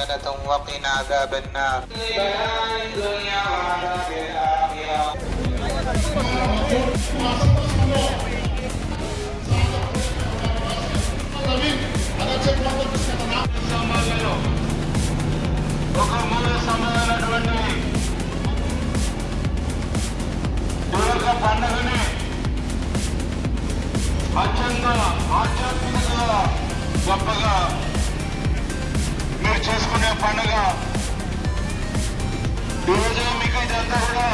حسنة وقنا عذاب النار الدنيا وعذاب الآخرة Amin. Ada cek waktu kesehatan apa sama lo? పండుగ. ఈరోజు మీకు ఇదంతా కూడా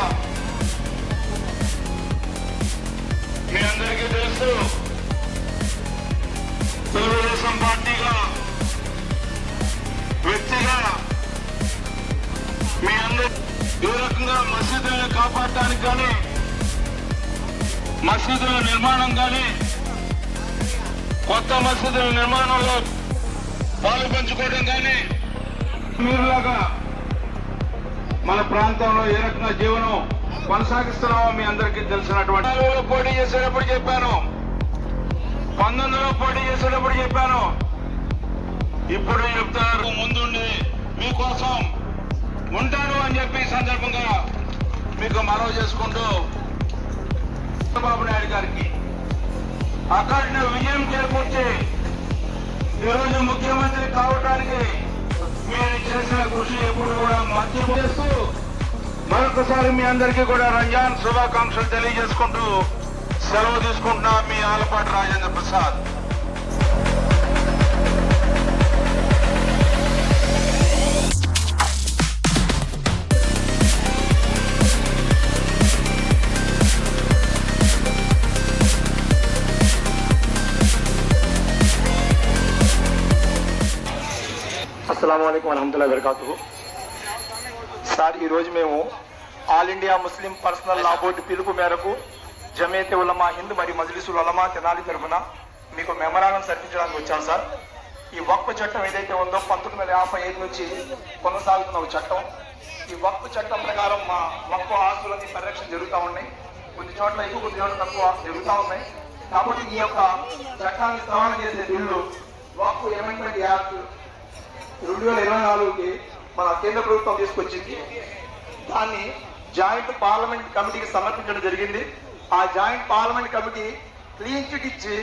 మీ అందరికీ తెలుసు. తెలుగుదేశం పార్టీగా వ్యక్తిగా మీ అందరి ఏ రకంగా మసీదులను కాపాడటానికి కానీ మసీదుల నిర్మాణం కానీ కొత్త మసీదుల నిర్మాణంలో పాలు పంచుకోవడం కానీ మీరులాగా మన ప్రాంతంలో ఏ రకంగా జీవనం కొనసాగిస్తున్నామో మీ అందరికీ తెలిసినటువంటి పోటీ చేసేటప్పుడు చెప్పాను. పంతొమ్మిదిలో పోటీ చేసేటప్పుడు చెప్పాను. ఇప్పుడు చెప్తారు ముందుండి మీకోసం ఉంటాను అని చెప్పి సందర్భంగా మీకు మనవి చేసుకుంటూ చంద్రబాబు నాయుడు గారికి అక్కడ విజయం చేకూర్చి ఈరోజు ముఖ్యమంత్రి కావటానికి మీరు చేసిన కృషి ఎప్పుడు కూడా మర్చిపోస్తూ మరొకసారి మీ అందరికీ కూడా రంజాన్ శుభాకాంక్షలు తెలియజేసుకుంటూ సెలవు తీసుకుంటున్నా మీ ఆలపాటి రాజేంద్ర ప్రసాద్. అస్సలం వరహమతుల్లా వరకాతు సార్ ఈరోజు మేము all India Muslim personal law board పిలుపు మేరకు జమేతే ఉలమా హింద్ మరియు మజ్లిసుల్ ఉలమా తెనాలి తరఫున మీకు మెమరాండం సర్పించడానికి వచ్చాం సార్. ఈ వక్ఫ్ చట్టం ఏదైతే ఉందో పంతొమ్మిది వందల యాభై ఐదు నుంచి కొనసాగుతున్న ఒక చట్టం. ఈ వక్ఫ్ చట్టం ప్రకారం మా వక్ఫ్ ఆస్తులన్నీ పరిరక్షణ జరుగుతూ ఉన్నాయి. కొన్ని చోట్ల ఎక్కువ కొన్ని చోట్ల తక్కువ జరుగుతూ ఉన్నాయి. కాబట్టి ఈ యొక్క చట్టాన్ని సవాలు చేసే బిల్లు వక్ఫ్ ఎమెండ్మెంట్ యాక్ట్ రెండు వేల ఇరవై నాలుగుకి మన కేంద్ర ప్రభుత్వం తీసుకొచ్చింది. దాన్ని జాయింట్ పార్లమెంట్ కమిటీకి సమర్పించడం జరిగింది. ఆ joint parliament committee clean chit ఇచ్చి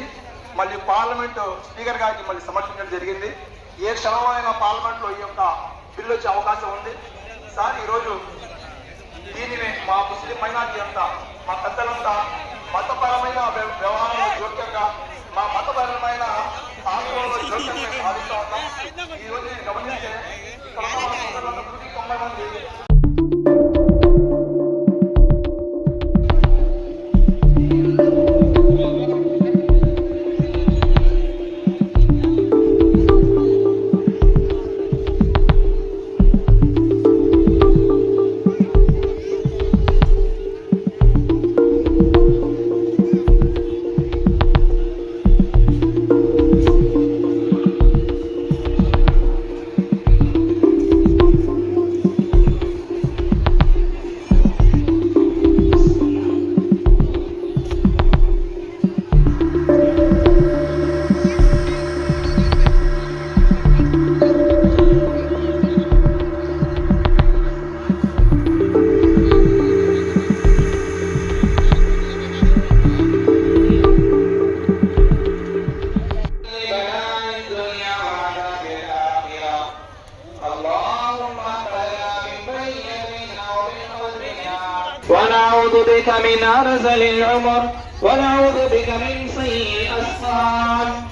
మళ్ళీ పార్లమెంట్ స్పీకర్ గారికి మళ్ళీ సమర్పించడం జరిగింది. ఏ క్షణమైన పార్లమెంట్లో ఈ యొక్క బిల్లు వచ్చే అవకాశం ఉంది. సార్ ఈరోజు దీనిని మా ముస్లిం మైనార్టీ అంతా మా పెద్దలంతా بك من أرزل العمر ونعوذ بك من سيء الأسقام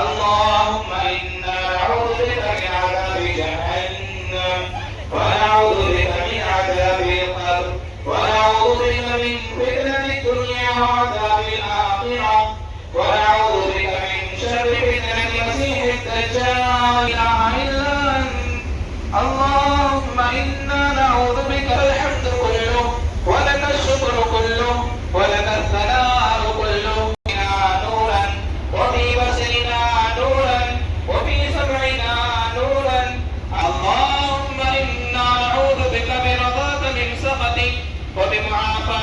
اللهم إنا نعوذ بك من عذاب جهنم ونعوذ بك من عذاب القبر ونعوذ بك من فتنة الدنيا وعذاب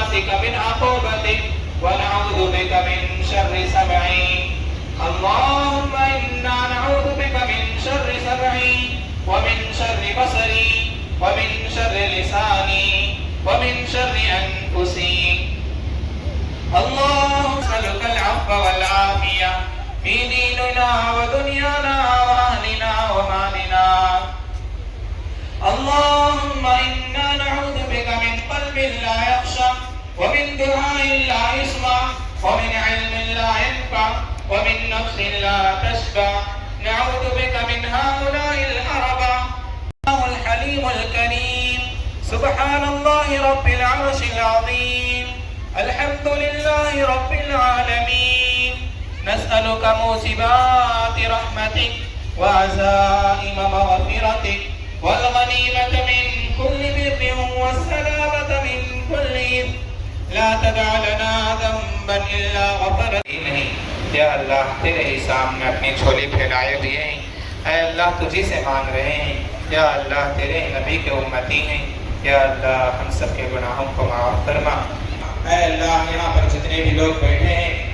ناسك من عقوبتك ونعوذ بك من شر سبعين اللهم إنا نعوذ بك من شر سبعين ومن شر بصري ومن شر لساني ومن شر أنفسي. اللهم اسألك العفو والعافية في ديننا ودنيانا وأهلنا ومالنا. اللهم إنا نعوذ بك من قلب لا يهدى ومن دعاء لا يسمع ومن علم لا ينفع ومن نفس لا تشبع نعوذ بك من هؤلاء الأربع الله الحليم الكريم. سبحان الله رب العرش العظيم. الحمد لله رب العالمين. نسألك موسبات رحمتك وعزائم مغفرتك والغنيمة من كل بر لا تدع لنا ذنبا إلا غفرت. نہیں یا اللہ تیرے ہی سامنے اپنی چھولی پھیلائے ہوئے ہیں۔ اے اللہ تجھی سے مانگ رہے ہیں۔ یا اللہ تیرے نبی کے امتی ہیں۔ یا اللہ ہم سب کے گناہوں کو معاف فرما۔ اے اللہ یہاں پر جتنے بھی لوگ بیٹھے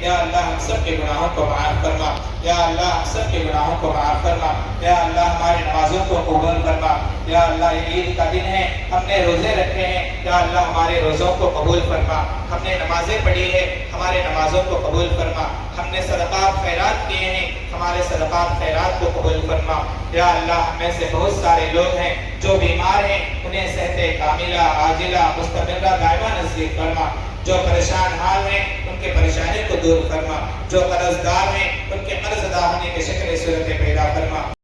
یا اللہ ہم سب کے گناہوں کو معاف فرما، یا اللہ ہم سب کے گناہوں کو معاف فرما، یا اللہ ہماری نمازوں کو قبول فرما، یا اللہ یہ عید کا دن ہے، ہم نے روزے رکھے ہیں، یا اللہ ہمارے روزوں کو قبول فرما، ہم نے نمازیں پڑھی ہے ہمارے نمازوں کو قبول فرما، ہم نے صدقات خیرات کیے ہیں، ہمارے صدقات خیرات کو قبول فرما۔ یا اللہ ہم میں سے بہت سارے لوگ ہیں جو بیمار ہیں، انہیں صحت کاملہ، عاجلہ، مستمرہ، دائمہ نصیب فرما۔ جو پریشان حال ہیں، ان کے پریشانی کو دور فرما۔ جو قرض دار ہیں، ان کے قرض ادا ہونے کے شکل صورتیں پیدا فرما۔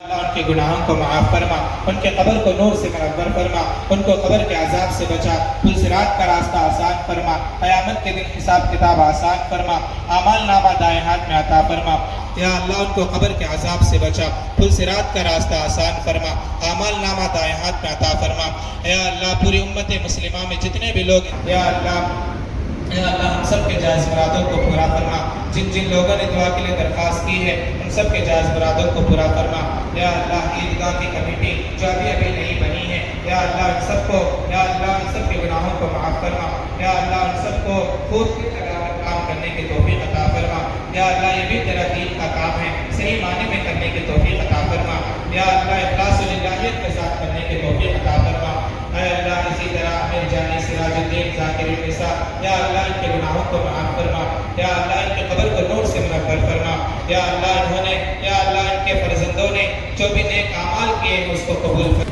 اللہ ان کے گناہوں کو معاف فرما، ان کے قبر کو نور سے منور فرما، ان کو قبر کے عذاب سے بچا پل سرات کا راستہ آسان فرما، قیامت کے دن حساب کتاب آسان فرما اعمال نامہ دائیں ہاتھ میں عطا فرما۔ یا اللہ، ان کو قبر کے عذاب سے بچا پل سرات کا راستہ آسان فرما اعمال نامہ دائیں ہاتھ میں عطا فرما۔ یا اللہ، پوری امت مسلمہ میں جتنے بھی لوگ ہیں، یا اللہ یا اللہ ہم سب کے جائز مرادوں کو پورا فرما۔ جن جن لوگوں نے دعا کے لیے درخواست کی ہے، ان سب کے جائز مرادوں کو پورا فرما۔ یا اللہ، عیدگاہ کی کمیٹی جو ابھی ابھی نہیں بنی ہے، یا اللہ، ان سب کو، یا اللہ، ان سب کے گناہوں کو معاف فرما۔ یا اللہ، ان سب کو خود کی لگا کر کام کرنے کی توفیق عطا فرما۔ یا اللہ، یہ بھی تیرا دین کا کام ہے، صحیح معنی میں کرنے کی توفیق عطا فرما۔ یا اللہ، اخلاص و للہیت کے ساتھ کرنے کی توفیق عطا فرما۔ اسی طرح امیر جانی سراج الدین ذاکر النساء یا اللہ ان کے گناہوں کو معاف فرما۔ یا اللہ ان کے قبر کو نور سے منور فرما۔ یا اللہ انہوں نے یا اللہ ان کے فرزندوں نے جو بھی نیک اعمال کیے اس کو قبول فرما۔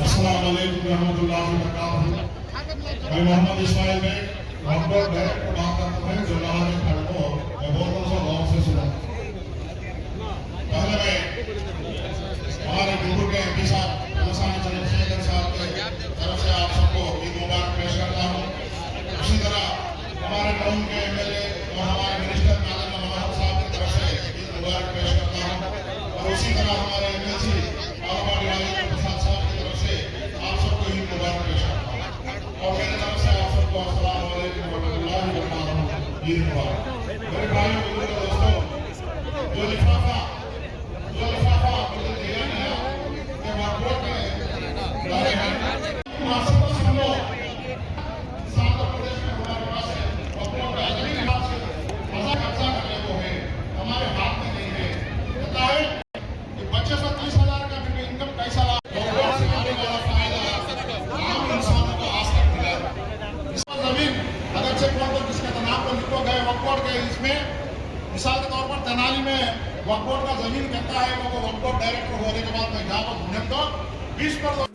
السلام اللہ وبرکاتہ۔ আমি মোহাম্মদ ইসমাইল বেগ রামগড় ব্যাগ প্রধান কার্যবাহী জেলা وقت بورڈ کا زمین کہتا ہے وہ وقت ڈائریکٹر ہونے کے بعد میں جہاں پر ڈھونڈیں تو بیس پر